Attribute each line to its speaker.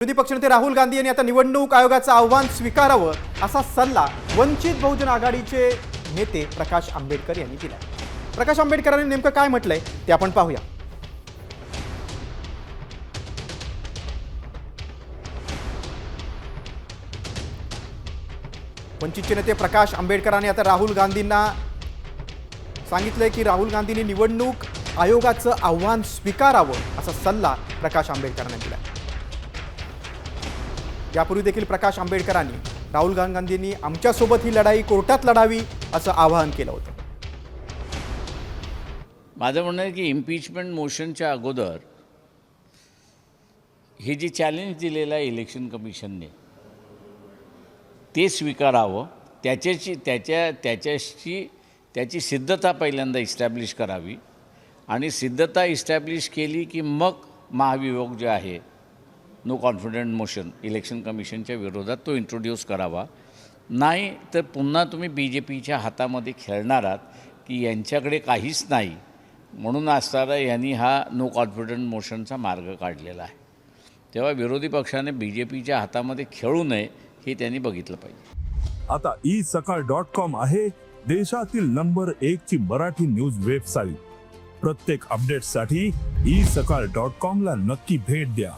Speaker 1: विरोधी पक्षनेते राहुल गांधी यांनी आता निवडणूक आयोगाचं आव्हान स्वीकारावं असा सल्ला वंचित बहुजन आघाडीचे नेते प्रकाश आंबेडकर यांनी दिला प्रकाश आंबेडकरांनी नेमकं काय म्हटलंय ते आपण पाहूया. वंचितचे नेते प्रकाश आंबेडकरांनी आता राहुल गांधींना सांगितलंय की राहुल गांधींनी निवडणूक आयोगाचं आव्हान स्वीकारावं असा सल्ला प्रकाश आंबेडकरांनी दिला यापूर्वी देखील प्रकाश आंबेडकरांनी राहुल गांधींनी आमच्यासोबत ही लढाई कोर्टात लढावी असं आवाहन केलं होतं.
Speaker 2: माझं म्हणणं आहे की इम्पीचमेंट मोशनच्या अगोदर हे जे चॅलेंज दिलेलं आहे इलेक्शन कमिशनने ते स्वीकारावं त्याच्याची त्याच्या त्याच्याशी त्याची सिद्धता पहिल्यांदा इस्टॅब्लिश करावी आणि सिद्धता इस्टॅब्लिश केली की मग महाभियोग जे आहे नो कॉन्फिडंट मोशन इलेक्शन कमिशनच्या विरोधात तो इंट्रोड्यूस करावा. नाही तर पुन्हा तुम्ही बी जे पीच्या हातामध्ये खेळणार आहात की यांच्याकडे काहीच नाही. म्हणून असताना यांनी हा नो कॉन्फिडंट मोशनचा मार्ग काढलेला आहे. तेव्हा विरोधी पक्षाने बी जे पीच्या हातामध्ये खेळू नये हे त्यांनी बघितलं पाहिजे.
Speaker 3: आता ई सकाळ डॉट कॉम आहे देशातील नंबर एक ची मराठी न्यूज वेबसाईट. प्रत्येक अपडेटसाठी ई सकाळ डॉट कॉम ला नक्की भेट द्या.